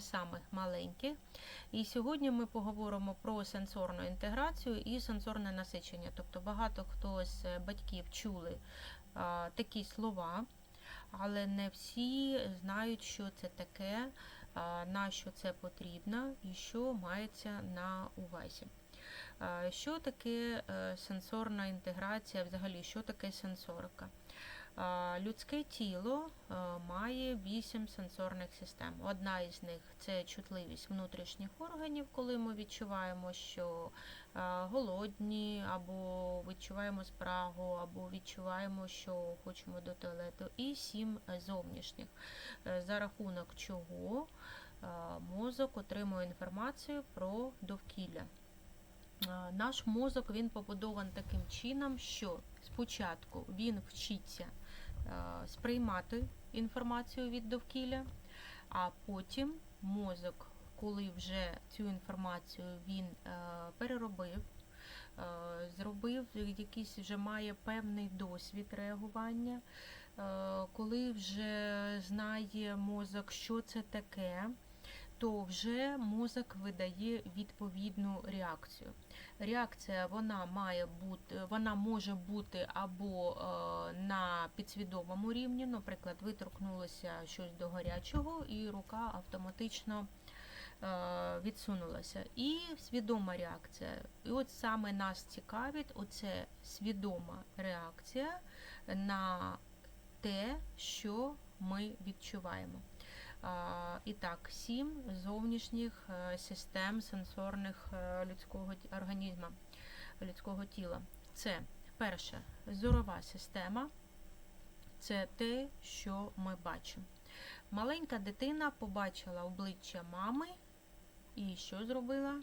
самих маленьких. І сьогодні ми поговоримо про сенсорну інтеграцію і сенсорне насичення. Тобто багато хто з батьків чули а, такі слова, але не всі знають, що це таке, а, на що це потрібно і що мається на увазі. Що таке е, сенсорна інтеграція, взагалі, що таке сенсорика? Людське тіло має вісім сенсорних систем. Одна із них це чутливість внутрішніх органів, коли ми відчуваємо, що голодні, або відчуваємо спрагу, або відчуваємо, що хочемо до туалету, і сім е, зовнішніх, е, за рахунок чого мозок отримує інформацію про довкілля. Наш мозок він побудований таким чином, що спочатку він вчиться сприймати інформацію від довкілля, а потім мозок, коли вже цю інформацію він е, переробив, е, зробив якийсь вже має певний досвід реагування, е, коли вже знає мозок, що це таке, то вже мозок видає відповідну реакцію. Реакція вона має бути, вона може бути або е, на підсвідомому рівні, наприклад, ви торкнулися щось до гарячого, і рука автоматично е, відсунулася. І свідома реакція. І от саме нас цікавить оце свідома реакція на те, що ми відчуваємо. І так, сім зовнішніх е, систем сенсорних е, людського організму, людського тіла. Це перше зорова система, це те, що ми бачимо. Маленька дитина побачила обличчя мами і що зробила?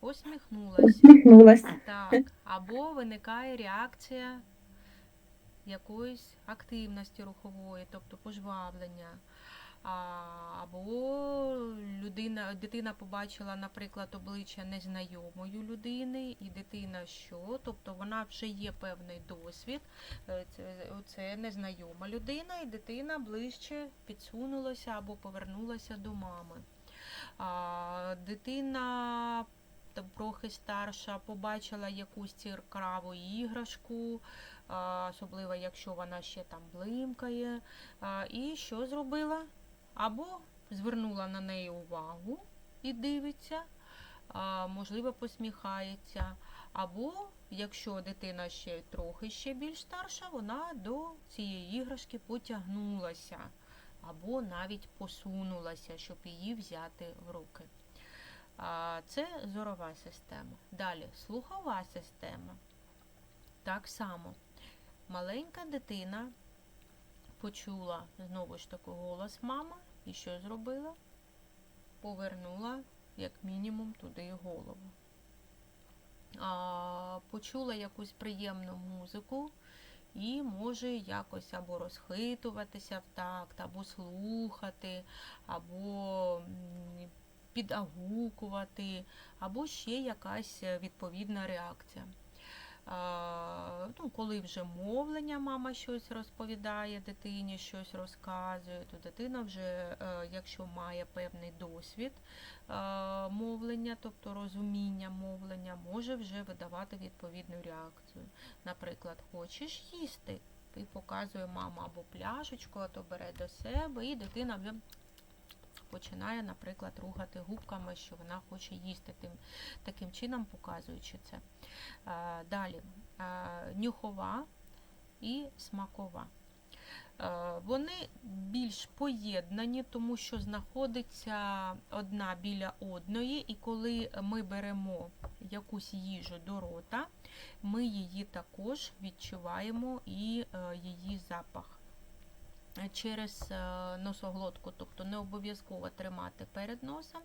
Посміхнулася. Усміхнулась. Так, або виникає реакція якоїсь активності рухової, тобто пожвавлення. Або людина, дитина побачила, наприклад, обличчя незнайомої людини, і дитина що? Тобто вона вже є певний досвід. Е, Це, незнайома людина, і дитина ближче підсунулася або повернулася до мами. Дитина трохи старша побачила якусь цікаву іграшку, особливо якщо вона ще там блимкає. І що зробила? Або звернула на неї увагу і дивиться, можливо, посміхається. Або, якщо дитина ще трохи ще більш старша, вона до цієї іграшки потягнулася, або навіть посунулася, щоб її взяти в руки. Це зорова система. Далі слухова система. Так само. Маленька дитина почула знову ж таки голос мами і що зробила? Повернула, як мінімум, туди голову. А, почула якусь приємну музику і може якось або розхитуватися в такт, або слухати, або підагукувати, або ще якась відповідна реакція. Ну, коли вже мовлення, мама щось розповідає дитині, щось розказує, то дитина вже, е, якщо має певний досвід е, мовлення, тобто розуміння мовлення, може вже видавати відповідну реакцію. Наприклад, хочеш їсти, і показує мама або пляшечку, а то бере до себе, і дитина вже починає, наприклад, рухати губками, що вона хоче їсти, тим, таким чином показуючи це. Е, Далі е, нюхова і смакова. Е, Вони більш поєднані, тому що знаходиться одна біля одної, і коли ми беремо якусь їжу до рота, ми її також відчуваємо і її запах через е, носоглотку, тобто не обов'язково тримати перед носом.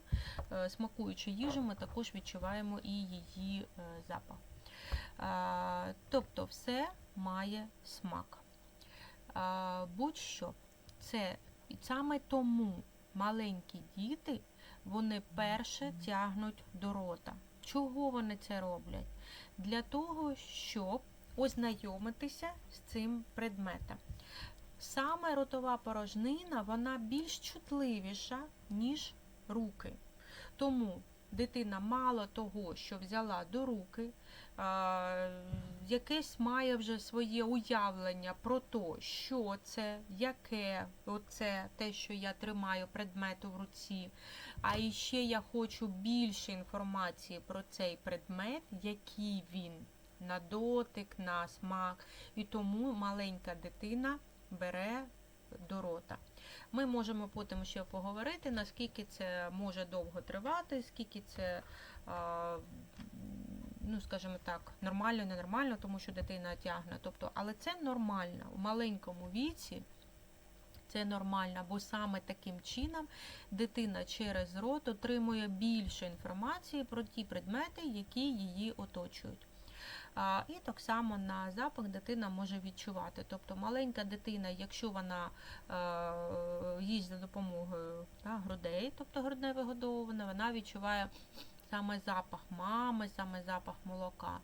Е, Смакуючи їжу, ми також відчуваємо і її е, запах. Тобто все має смак. Будь-що, це саме тому маленькі діти вони перше тягнуть до рота. Чого вони це роблять? Для того, щоб ознайомитися з цим предметом. Саме ротова порожнина вона більш чутливіша, ніж руки. Тому дитина мало того, що взяла до руки, якесь має вже своє уявлення про те, що це, яке оце те, що я тримаю предмету в руці. А іще я хочу більше інформації про цей предмет, який він на дотик, на смак. І тому маленька дитина бере до рота. Ми можемо потім ще поговорити, наскільки це може довго тривати, скільки це, ну скажімо так, нормально, ненормально, тому що дитина тягне. Тобто, але це нормально у маленькому віці. Це нормально, бо саме таким чином дитина через рот отримує більше інформації про ті предмети, які її оточують. І так само на запах дитина може відчувати. Тобто маленька дитина, якщо вона е, їсть за допомогою грудей, тобто грудне вигодовування, вона відчуває саме запах мами, саме запах молока.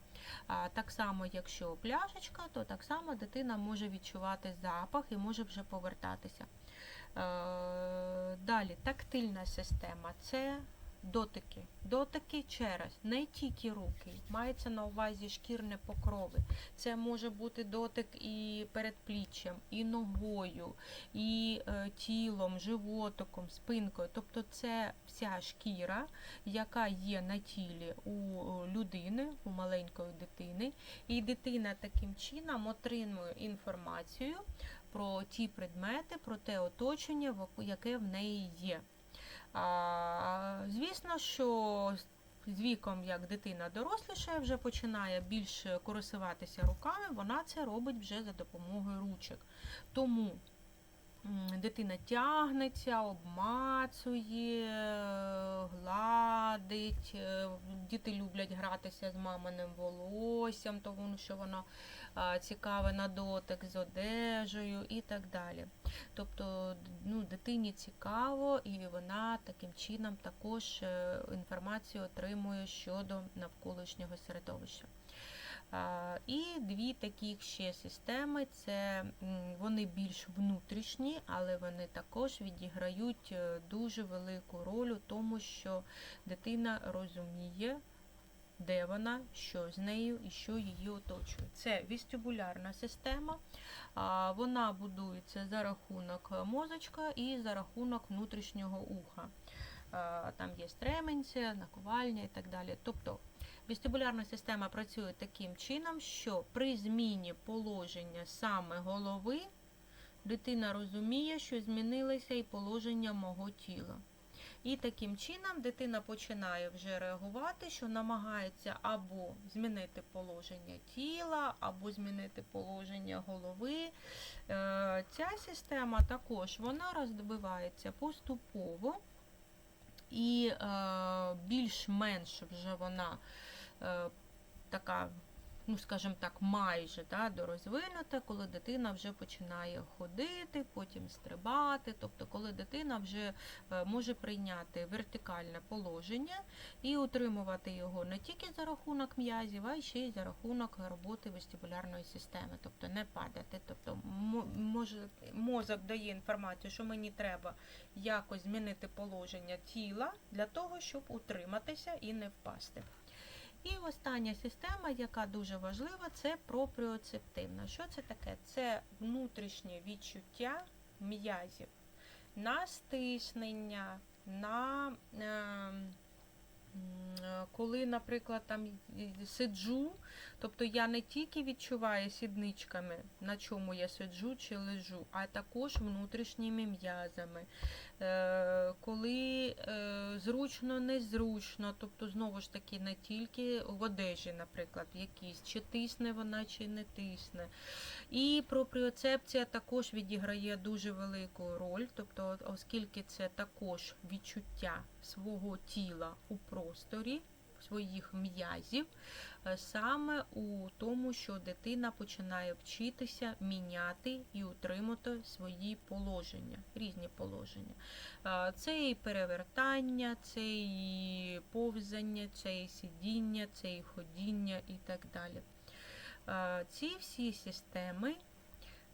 Так само, якщо пляшечка, то так само дитина може відчувати запах і може вже повертатися. Е, Далі тактильна система це дотики. Дотики через не тільки руки, мається на увазі шкірне покрови. Це може бути дотик і передпліччям, і ногою, і е, тілом, животиком, спинкою. Тобто це вся шкіра, яка є на тілі у людини, у маленької дитини. І дитина таким чином отримує інформацію про ті предмети, про те оточення, яке в неї є. А, звісно, що з віком, як дитина дорослішає, вже починає більше користуватися руками, вона це робить вже за допомогою ручок. Тому дитина тягнеться, обмацує, гладить. е, Діти люблять гратися з маминим волоссям, тому що воно цікаве на дотик з одежею і так далі. Тобто ну, дитині цікаво, і вона таким чином також е, інформацію отримує щодо навколишнього середовища. І дві такі ще системи це вони більш внутрішні, але вони також відіграють е, дуже велику роль у тому, що дитина розуміє, де вона, що з нею і що її оточує. Це вестибулярна система. Вона будується за рахунок мозочка і за рахунок внутрішнього уха. Там є стременця, наковальня і так далі. Тобто вестибулярна система працює таким чином, що при зміні положення саме голови дитина розуміє, що змінилося і положення мого тіла. І таким чином дитина починає вже реагувати, що намагається або змінити положення тіла, або змінити положення голови. Е, Ця система також вона розвивається поступово і е, більш-менш вже вона така, ну скажімо так, майже да, дорозвинута, коли дитина вже починає ходити, потім стрибати, тобто коли дитина вже е, може прийняти вертикальне положення і утримувати його не тільки за рахунок м'язів, а ще й за рахунок роботи вестибулярної системи, тобто не падати. Тобто може, мозок дає інформацію, що мені треба якось змінити положення тіла для того, щоб утриматися і не впасти. І остання система, яка дуже важлива, це пропріоцептивна. Що це таке? Це внутрішнє відчуття м'язів на стиснення, на е, е, коли, наприклад, там сиджу, тобто я не тільки відчуваю сідничками, на чому я сиджу чи лежу, а також внутрішніми м'язами. Е, Коли е, зручно, незручно, тобто знову ж таки не тільки в одежі, наприклад, якісь, чи тисне вона, чи не тисне. І пропріоцепція також відіграє дуже велику роль, тобто, оскільки це також відчуття свого тіла у просторі, своїх м'язів, е, саме у тому, що дитина починає вчитися міняти і утримати свої положення, різні положення. Е, Це і перевертання, це і повзання, це і сидіння, це і ходіння і так далі. Е, Ці всі системи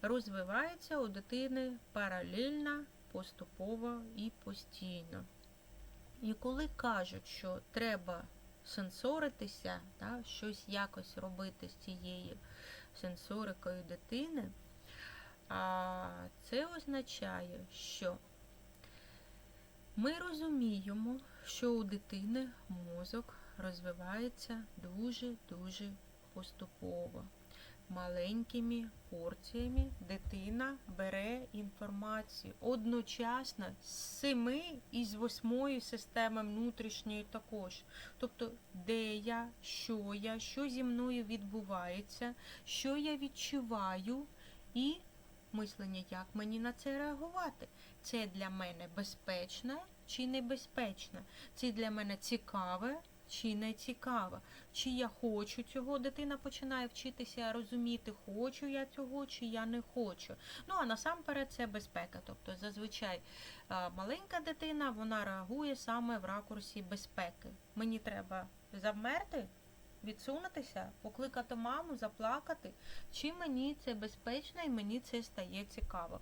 розвивається у дитини паралельно, поступово і постійно. І коли кажуть, що треба сенсоритися, да, щось якось робити з цією сенсорикою дитини, а це означає, що ми розуміємо, що у дитини мозок розвивається дуже-дуже поступово. Маленькими порціями дитина бере інформацію одночасно з семи і з восьмої системи внутрішньої також. Тобто, де я, що я, що зі мною відбувається, що я відчуваю, і мислення, як мені на це реагувати. Це для мене безпечне чи небезпечне, це для мене цікаве чи не цікаве. Чи я хочу цього, дитина починає вчитися розуміти, хочу я цього, чи я не хочу. Ну а насамперед це безпека. Тобто зазвичай маленька дитина вона реагує саме в ракурсі безпеки. Мені треба завмерти, відсунутися, покликати маму, заплакати, чи мені це безпечно і мені це стає цікаво.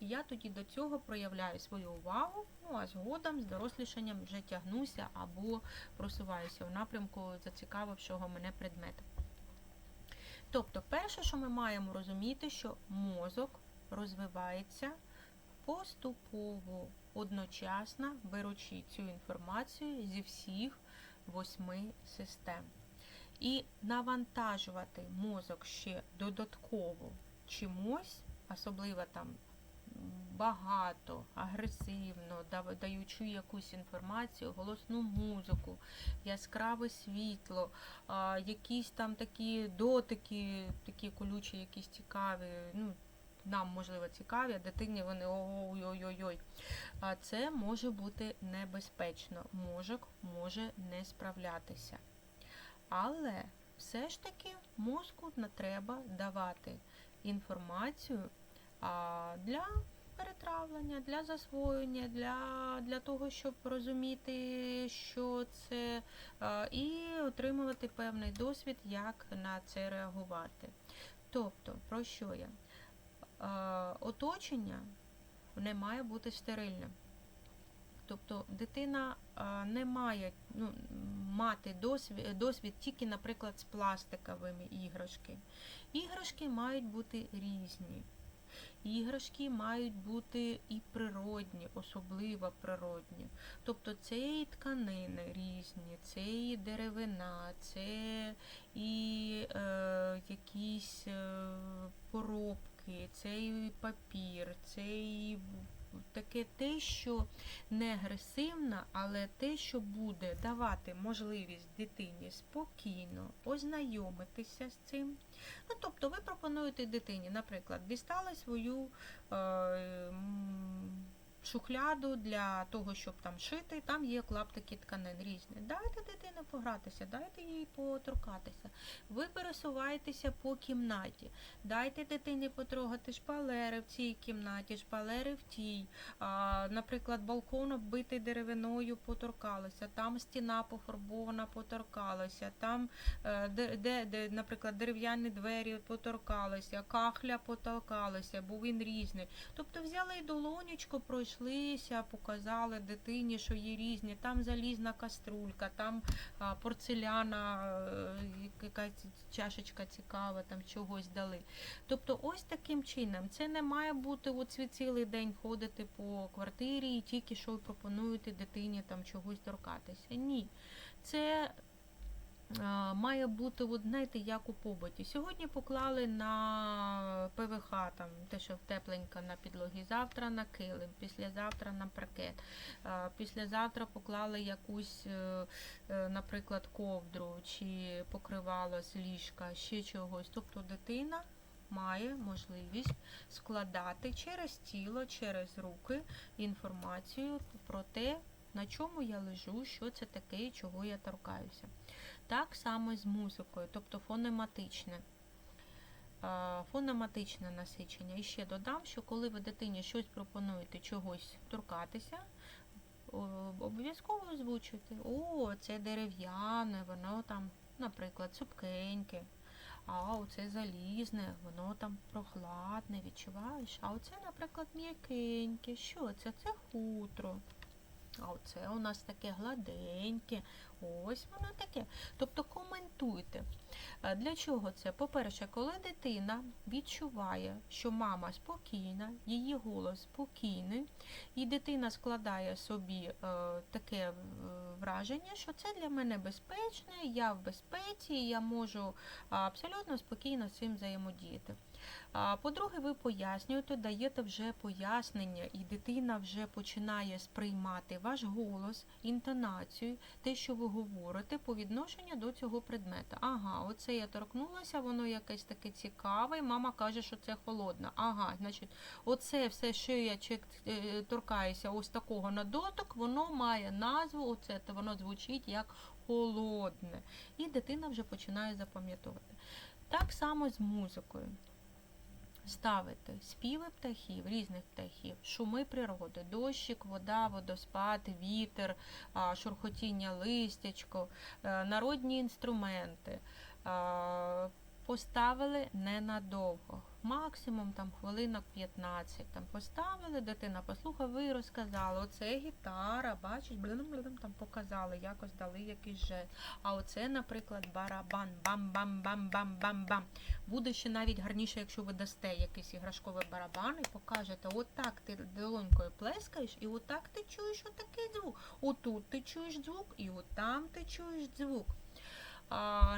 І я тоді до цього проявляю свою увагу, а згодом з дорослішанням вже тягнуся або просуваюся у напрямку зацікавившого мене предмета. Тобто, перше, що ми маємо розуміти, що мозок розвивається поступово, одночасно беручи цю інформацію зі всіх восьми систем. І навантажувати мозок ще додатково чимось, особливо там багато, агресивно, даючи якусь інформацію, голосну музику, яскраве світло, якісь там такі дотики, такі колючі, якісь цікаві. Ну, нам, можливо, цікаві, а дитині вони ой-ой-ой. Це може бути небезпечно. Мозок може не справлятися. Але все ж таки мозку не треба давати інформацію для перетравлення, для засвоєння, для, для того, щоб розуміти, що це, і отримувати певний досвід, як на це реагувати. Тобто, про що я? Оточення не має бути стерильним. Тобто дитина не має ну, мати досвід, досвід тільки, наприклад, з пластиковими іграшки. Іграшки мають бути різні. Іграшки мають бути і природні, особливо природні. Тобто це і тканини різні, це і деревина, це і е, якісь е, поробки, це і папір, це і таке те, що не агресивна, але те, що буде давати можливість дитині спокійно ознайомитися з цим. Ну, тобто ви пропонуєте дитині, наприклад, дістали свою е, шухляду для того, щоб там шити, там є клаптики тканин різні. Дайте дитині погратися, дайте їй поторкатися. Ви пересуваєтеся по кімнаті. Дайте дитині потрогати шпалери в цій кімнаті, шпалери в тій. А, наприклад, балкон оббитий деревиною поторкалися, там стіна пофарбована, поторкалася, там, е, де, де, де, наприклад, дерев'яні двері поторкалися, кахля поторкалася, бо він різний. Тобто взяли і долонечко, пройшлися, показали дитині, що є різні. Там залізна каструлька, там порцеляна, е, якась чашечка цікава, там чогось дали. Тобто, ось таким чином, це не має бути от ви цілий день ходити по квартирі і тільки що пропонуєте дитині там чогось торкатися. Ні. Це має бути, от, знаєте, як у побуті. Сьогодні поклали на ПВХ, там, те, що тепленько на підлогі, завтра на килим, післязавтра на паркет, післязавтра поклали якусь, е, е, наприклад, ковдру чи покривало з ліжка, ще чогось. Тобто дитина має можливість складати через тіло, через руки інформацію про те, на чому я лежу, що це таке і чого я торкаюся. Так само з музикою, тобто фонематичне. Фонематичне насичення. І ще додам, що коли ви дитині щось пропонуєте чогось торкатися, обов'язково озвучуйте. О, це дерев'яне, воно там, наприклад, цупкеньке. а оце залізне, воно там прохладне, відчуваєш? А оце, наприклад, м'якеньке. Що це? Це хутро. А оце у нас таке гладеньке. Ось воно таке. Тобто коментуйте. Е, Для чого це? По-перше, коли дитина відчуває, що мама спокійна, її голос спокійний, і дитина складає собі е, таке е, враження, що це для мене безпечне, я в безпеці, я можу абсолютно спокійно з цим взаємодіяти. По-друге, ви пояснюєте, даєте вже пояснення, і дитина вже починає сприймати ваш голос, інтонацію, те, що ви говорите по відношенню до цього предмета. Ага, оце я торкнулася, воно якесь таке цікаве. Мама каже, що це холодно. Ага, значить, оце все, що я е, торкаюся, ось такого на дотик, воно має назву, оце то воно звучить як холодне. І дитина вже починає запам'ятовувати. Так само з музикою. Ставити співи птахів, різних птахів, шуми природи, дощик, вода, водоспад, вітер, шурхотіння листячко, е, народні інструменти. Поставили ненадовго, максимум там хвилинок 15. Там поставили, дитина послухала, ви розказали, оце гітара, бачиш, блин-блин, там показали, якось дали якийсь жест. А оце, наприклад, барабан, бам-бам-бам-бам-бам-бам. Буде ще навіть гарніше, якщо ви дасте якийсь іграшковий барабан і покажете, отак ти долонькою плескаєш, і отак ти чуєш отакий звук. Отут ти чуєш звук, і отам ти чуєш звук.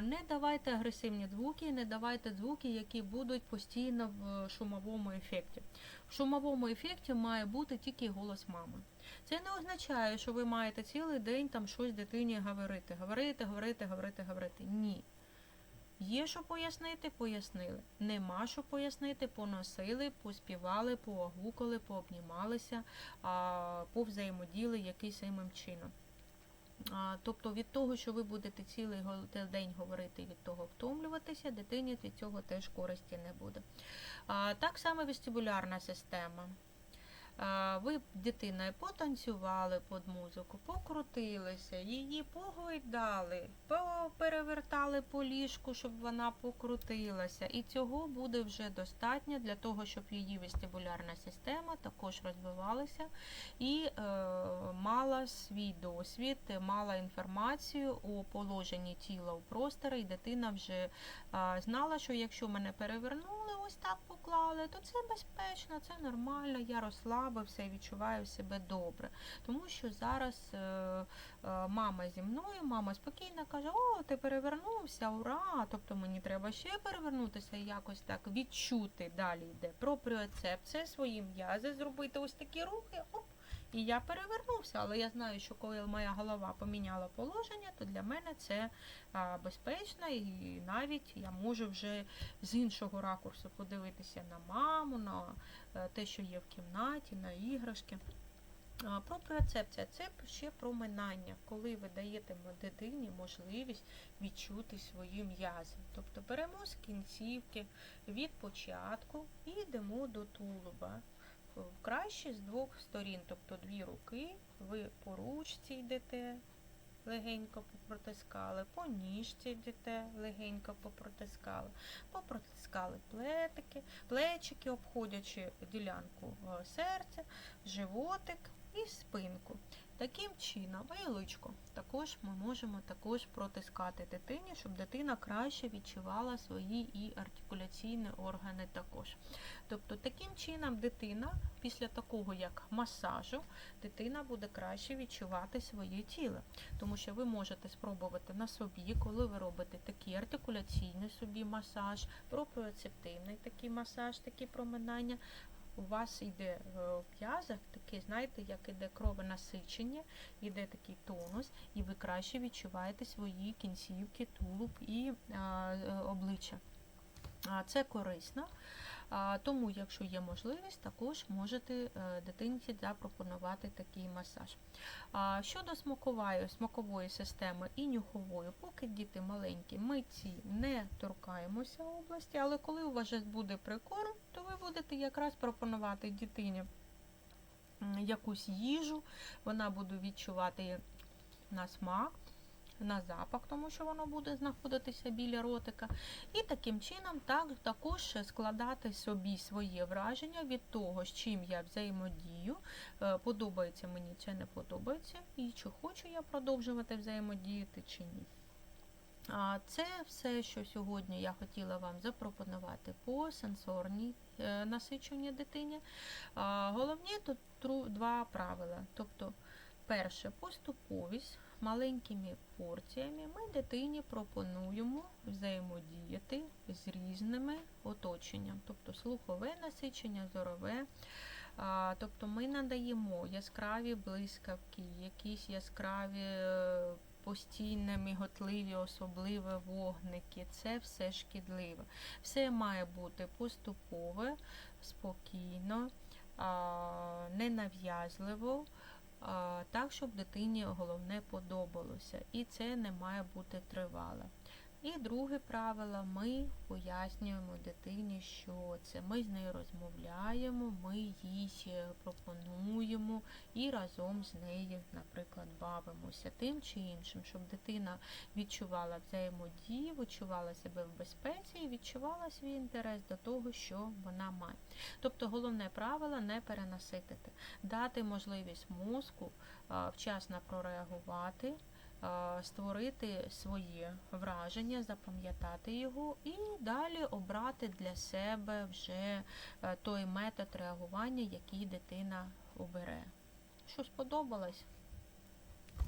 Не давайте агресивні звуки, не давайте звуки, які будуть постійно в шумовому ефекті. В шумовому ефекті має бути тільки голос мами. Це не означає, що ви маєте цілий день там щось дитині говорити. Говорити, говорити, говорити, говорити. Ні. Є що пояснити, пояснили. Нема що пояснити, поносили, поспівали, поагукали, пообнімалися, повзаємоділи якийсь самим чином. Тобто від того, що ви будете цілий день говорити, від того втомлюватися, дитині від цього теж користі не буде. Так само вестибулярна система. Ви дитиною потанцювали під музику, покрутилися, її погойдали, перевертали по ліжку, щоб вона покрутилася. І цього буде вже достатньо для того, щоб її вестибулярна система також розвивалася і е, мала свій досвід, мала інформацію у положенні тіла у просторі, і дитина вже е, знала, що якщо мене перевернули, ось так поклали, то це безпечно, це нормально, я розслабився і відчуваю себе добре. Тому що зараз е, е, мама зі мною, мама спокійно каже, о, ти перевернувся, ура! Тобто мені треба ще перевернутися і якось так відчути. Далі йде пропріоцепція, свої м'язи, зробити ось такі рухи, оп, і я перевернувся. Але я знаю, що коли моя голова поміняла положення, то для мене це безпечно, і навіть я можу вже з іншого ракурсу подивитися на маму, на е, те, що є в кімнаті, на іграшки. А, Пропріоцепція це ще проминання, коли ви даєте дитині можливість відчути свої м'язи. Тобто беремо з кінцівки від початку і йдемо до тулуба. Краще з двох сторін, тобто дві руки, ви по ручці йдете, легенько попротискали, по ніжці йдете, легенько попротискали, попротискали плетики, плечики, обходячи ділянку е, серця, животик і спинку. Таким чином, личко також ми можемо також протискати дитині, щоб дитина краще відчувала свої і артикуляційні органи також. Тобто таким чином дитина після такого як масажу, дитина буде краще відчувати своє тіло. Тому що ви можете спробувати на собі, коли ви робите такий артикуляційний собі масаж, пропріоцептивний такий масаж, такі проминання. У вас йде е, в п'язах таке, знаєте, як іде кровонасичення, йде такий тонус, і ви краще відчуваєте свої кінцівки, тулуб і е, обличчя. Це корисно. Тому, якщо є можливість, також можете е, дитинці запропонувати такий масаж. Щодо смакової, смакової системи і нюхової, поки діти маленькі, ми ці не торкаємося області, але коли у вас буде прикорм, то ви будете якраз пропонувати дитині якусь їжу, вона буде відчувати на смак на запах, тому що воно буде знаходитися біля ротика. І таким чином так, також складати собі своє враження від того, з чим я взаємодію, е, подобається мені це не подобається, і чи хочу я продовжувати взаємодіяти чи ні. Це все, що сьогодні я хотіла вам запропонувати по сенсорній е, насичуванні дитині. Головні тут два правила. Тобто, перше, поступовість маленькими порціями ми дитині пропонуємо взаємодіяти з різними оточенням, тобто слухове насичення, зорове. Тобто ми надаємо яскраві блискавки, якісь яскраві е, постійні, міготливі, особливі вогники. Це все шкідливе. Все має бути поступове, спокійно, ненав'язливо. Так, щоб дитині головне подобалося. І це не має бути тривале. І друге правило, ми пояснюємо дитині, що це ми з нею розмовляємо, ми їй е, пропонуємо і разом з нею, наприклад, бавимося тим чи іншим, щоб дитина відчувала взаємодію, відчувала себе в безпеці і відчувала свій інтерес до того, що вона має. Тобто головне правило не перенаситити, дати можливість мозку вчасно прореагувати створити своє враження, запам'ятати його і далі обрати для себе вже е, той метод реагування, який дитина обере. Що сподобалось?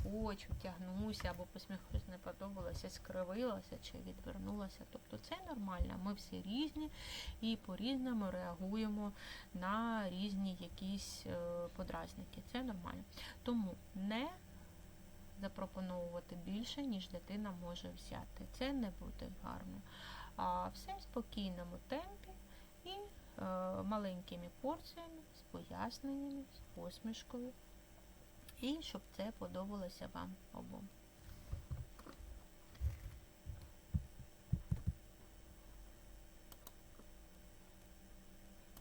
Хочу, тягнуся або посміхнусь, не подобалося, скривилася чи відвернулася. Тобто це нормально. Ми всі різні і по-різному реагуємо на різні якісь е, подразники. Це нормально. Тому не запропоновувати більше, ніж дитина може взяти. Це не буде гарно. А все в спокійному темпі і е, маленькими порціями, з поясненнями, з посмішкою. І щоб це подобалося вам обом.